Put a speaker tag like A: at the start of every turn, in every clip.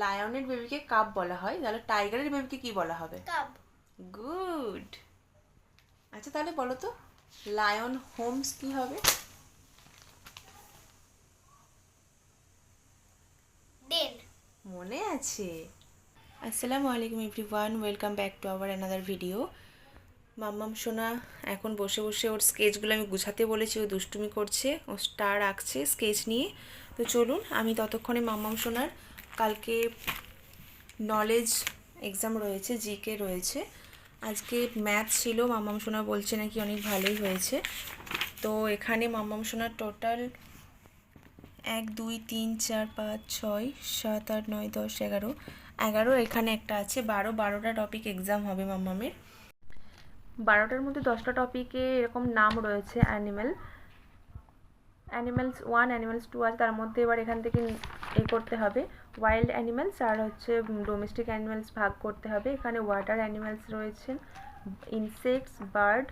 A: লায়নের বেবিকে কাপ বলা হয় তাহলে টাইগারের বেবিকে কি বলা হবে কাপ গুড আচ্ছা তাহলে বলো তো লায়ন হোমস কি হবে মনে আছে আসসালামু আলাইকুম everyone welcome back to our another video মাম্মাম সোনা এখন বসে বসে ওর স্কেচগুলো আমি গুছাতে বলেছি ও দুষ্টুমি করছে ও স্টার আঁকছে স্কেচ নিয়ে তো চলুন আমি ততক্ষণে মাম্মাম সোনার কালকে নলেজ এক্সাম রয়েছে জিকে রয়েছে আজকে ম্যাথ ছিল মামাম সোনা বলছে নাকি অনেক ভালোই হয়েছে তো এখানে মামাম সোনার টোটাল এক দুই তিন চার পাঁচ ছয় সাত আট নয় দশ এগারো এগারো এখানে একটা আছে বারো বারোটা টপিক এক্সাম হবে মাম্মামের বারোটার মধ্যে দশটা টপিকে এরকম নাম রয়েছে animal animals one animals two আছে তার মধ্যে এবার এখান থেকে এ করতে হবে ওয়াইল্ড অ্যানিমেলস আর হচ্ছে ডোমেস্টিক অ্যানিমেলস ভাগ করতে হবে এখানে ওয়াটার অ্যানিমেলস রয়েছেন ইনসেক্টস বার্ড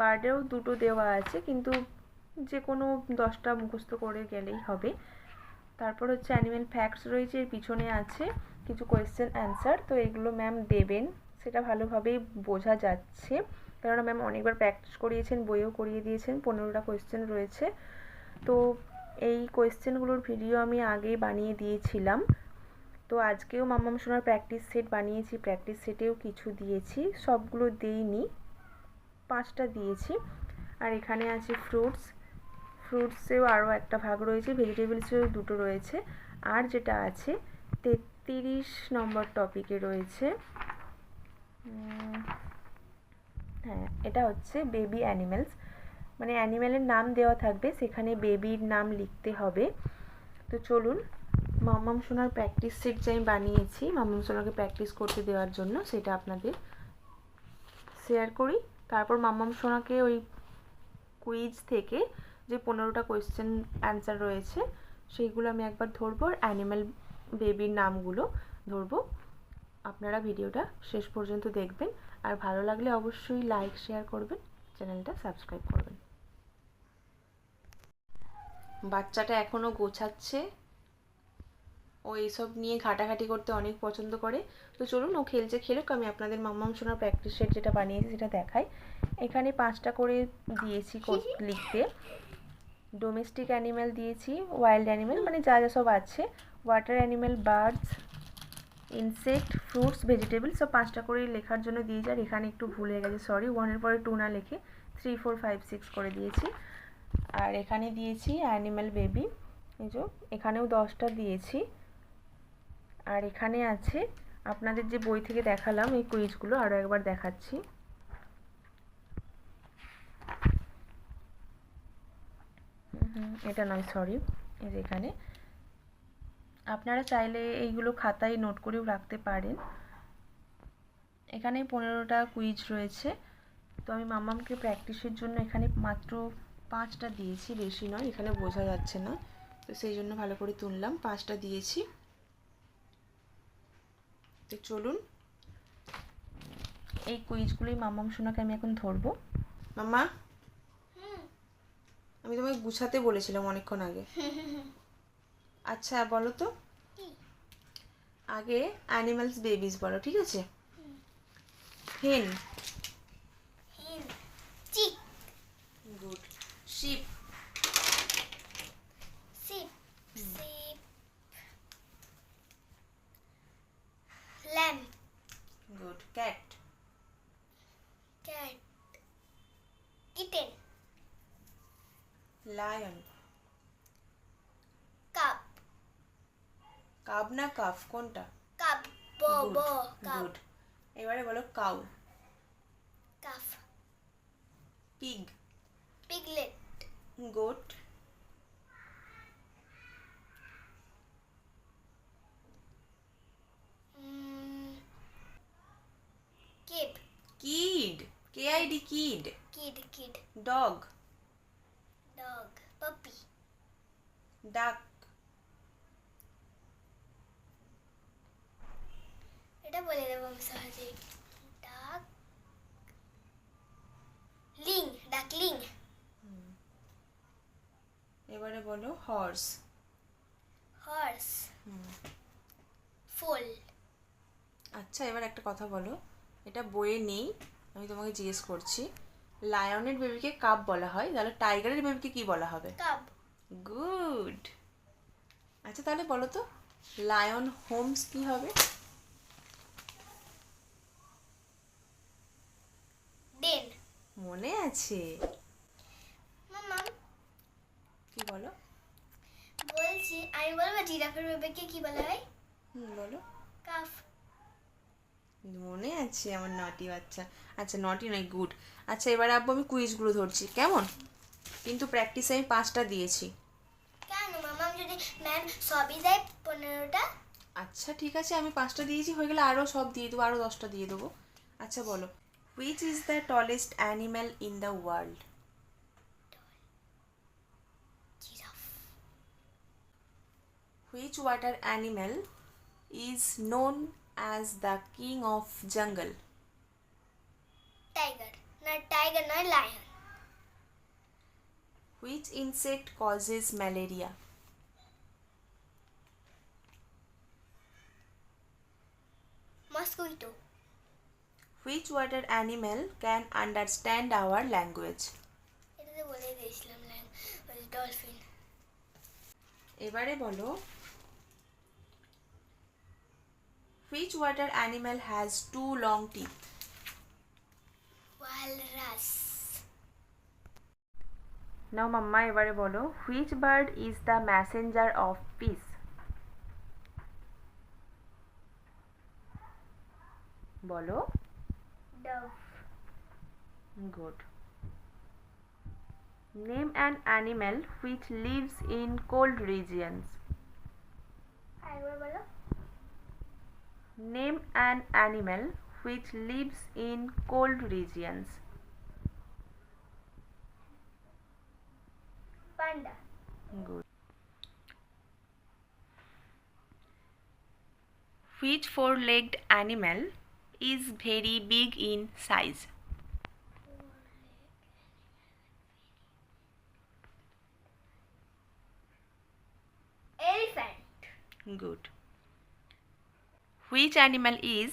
A: বার্ডেও দুটো দেওয়া আছে কিন্তু যে কোনো দশটা মুখস্থ করে গেলেই হবে তারপর হচ্ছে অ্যানিমেল ফ্যাক্টস রয়েছে এর পিছনে আছে কিছু কোয়েশ্চেন অ্যান্সার তো এগুলো ম্যাম দেবেন সেটা ভালোভাবেই বোঝা যাচ্ছে কেননা ম্যাম অনেকবার প্র্যাকটিস করিয়েছেন বইও করিয়ে দিয়েছেন পনেরোটা কোয়েশ্চেন রয়েছে তো এই কোয়েশ্চেনগুলোর ভিডিও আমি আগেই বানিয়ে দিয়েছিলাম তো আজকেও মাম্মাম সোনার প্র্যাকটিস সেট বানিয়েছি প্র্যাকটিস সেটেও কিছু দিয়েছি সবগুলো দিইনি পাঁচটা দিয়েছি আর এখানে আছে ফ্রুটস ফ্রুটসেও আরও একটা ভাগ রয়েছে ভেজিটেবলসেও দুটো রয়েছে আর যেটা আছে তেত্রিশ নম্বর টপিকে রয়েছে হ্যাঁ এটা হচ্ছে বেবি অ্যানিমেলস মানে অ্যানিম্যালের নাম দেওয়া থাকবে সেখানে বেবির নাম লিখতে হবে তো চলুন মাম্মাম সোনার প্র্যাকটিস সেট যে আমি বানিয়েছি মাম্মাম সোনাকে প্র্যাকটিস করতে দেওয়ার জন্য সেটা আপনাদের শেয়ার করি তারপর মাম্মাম সোনাকে ওই কুইজ থেকে যে পনেরোটা কোয়েশ্চেন অ্যান্সার রয়েছে সেইগুলো আমি একবার ধরবো আর অ্যানিম্যাল বেবির নামগুলো ধরবো আপনারা ভিডিওটা শেষ পর্যন্ত দেখবেন আর ভালো লাগলে অবশ্যই লাইক শেয়ার করবেন চ্যানেলটা সাবস্ক্রাইব করবেন বাচ্চাটা এখনও গোছাচ্ছে ও এইসব নিয়ে ঘাটাঘাটি করতে অনেক পছন্দ করে তো চলুন ও খেলছে খেলুক আমি আপনাদের মাম্মাম সোনার প্র্যাকটিস শেট যেটা বানিয়েছি সেটা দেখাই এখানে পাঁচটা করে দিয়েছি লিখতে ডোমেস্টিক অ্যানিম্যাল দিয়েছি ওয়াইল্ড অ্যানিম্যাল মানে যা যা সব আছে water animal birds insect fruits vegetables সব পাঁচটা করে লেখার জন্য দিয়ে যার এখানে একটু ভুলে গেছে সরি ওয়ানের পরে টু না লেখে থ্রি ফোর ফাইভ সিক্স করে দিয়েছি আর এখানে দিয়েছি অ্যানিম্যাল বেবি এই যে এখানেও দশটা দিয়েছি আর এখানে আছে আপনাদের যে বই থেকে দেখালাম এই কুইজগুলো আরও একবার দেখাচ্ছি এটা নয় সরি এই যে এখানে আপনারা চাইলে এইগুলো খাতায় নোট করেও রাখতে পারেন এখানে পনেরোটা কুইজ রয়েছে তো আমি মামামকে প্র্যাকটিসের জন্য এখানে মাত্র পাঁচটা দিয়েছি বেশি নয় এখানে বোঝা যাচ্ছে না তো সেই জন্য ভালো করে তুললাম পাঁচটা দিয়েছি তো চলুন এই কুইজগুলোই মামাম সোনাকে আমি এখন ধরবো মামা আমি তোমাকে গুছাতে বলেছিলাম অনেকক্ষণ আগে আচ্ছা বলো তো আগে অ্যানিমালস বেবিস বলো ঠিক আছে হেন cat
B: cat kitten lion cup
A: cup না কাফ কোনটা
B: কাপ ব ব কাপ গুড
A: এবারে বলো cow calf pig piglet goat Kid. K I D kid.
B: Kid kid. Dog. Dog. Puppy. Duck. এটা বলে দেবো আমি সহজেই ডাক লিং ডাকলিং
A: এবারে বলো হর্স
B: হর্স ফুল
A: আচ্ছা এবার একটা কথা বলো এটা বইয়ে নেই আমি তোমাকে জিজ্ঞেস করছি লায়নের বেবিকে কাপ বলা হয় তাহলে টাইগারের বেবিকে কি বলা হবে কাপ গুড আচ্ছা তাহলে বলো তো লায়ন হোমস কি হবে দেন মনে আছে মামা কি বলো
B: বলছি আমি বলবো জিরাফের বেবিকে কি বলা হয় হুম বলো কাফ
A: মনে আছে আমার নটি বাচ্চা আচ্ছা নটি নয় গুড আচ্ছা এবার আব্বু আমি কুইজগুলো ধরছি কেমন কিন্তু প্র্যাকটিস আমি পাঁচটা দিয়েছি
B: কেন মামা যদি ম্যাম সবই দেয় পনেরোটা
A: আচ্ছা ঠিক আছে আমি পাঁচটা দিয়েছি হয়ে গেলে আরও সব দিয়ে দেবো আরও দশটা দিয়ে দেবো আচ্ছা বলো which is the tallest animal in the world which water animal is known as the king of jungle?
B: Tiger. Not tiger, not lion.
A: Which insect causes malaria? Mosquito. Which water animal can understand our language?
B: এটা তো বলে দিয়েছিলাম dolphin
A: এবারে বলো Which water animal has two long teeth?
B: Walrus.
A: নাও মাম্মা এবারে বলো which bird is the messenger of peace বলো good name an animal which lives in cold regions বলো Name an animal which lives in cold regions. Panda. Good. Which four-legged animal is very big in size? Elephant. Good. which animal is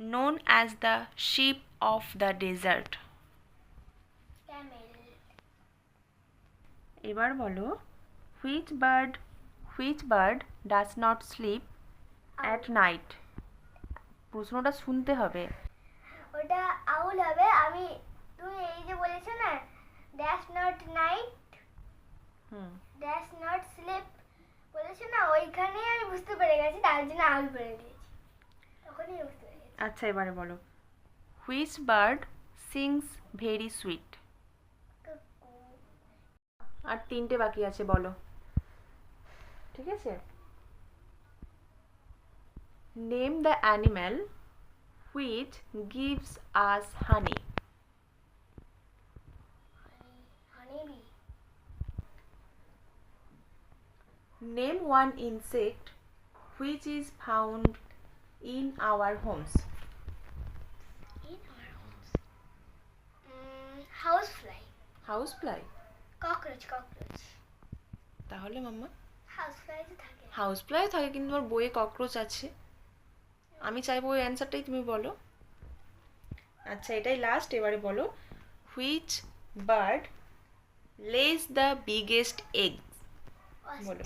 A: known as the sheep of the desert এবার বলো which bird which bird does not sleep at night প্রশ্নটা শুনতে হবে
B: ওটা আউল হবে আমি তুমি এই যে বলেছো না dash not night hmm dash not sleep বলেছো না ওইখানেই আমি বুঝতে পেরে গেছি তার জন্য আউল বলে দিই
A: আচ্ছা এবারে বলো which bird sings very sweet আর তিনটে বাকি আছে বলো ঠিক আছে name the animal which gives us honey name one insect which is found in our homes?
B: In our homes. Mm, housefly. Housefly. Cockroach, cockroach. তাহলে মাম্মা হাউসফ্লাই থাকে
A: হাউসফ্লাই থাকে কিন্তু তোমার বইয়ে ককরোচ আছে আমি চাইবো ওই অ্যান্সারটাই তুমি বলো আচ্ছা এটাই লাস্ট এবারে বলো which bird lays the biggest egg বলো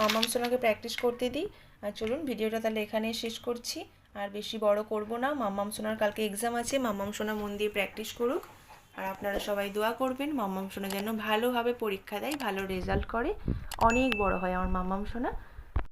A: মামাম সোনাকে প্র্যাকটিস করতে দিই আর চলুন ভিডিওটা তাহলে এখানে শেষ করছি আর বেশি বড় করব না মাম্মাম সোনার কালকে এক্সাম আছে মাম্মাম সোনা মন দিয়ে প্র্যাকটিস করুক আর আপনারা সবাই দোয়া করবেন মাম্মাম সোনা যেন ভালোভাবে পরীক্ষা দেয় ভালো রেজাল্ট করে অনেক বড় হয় আমার মাম্মাম সোনা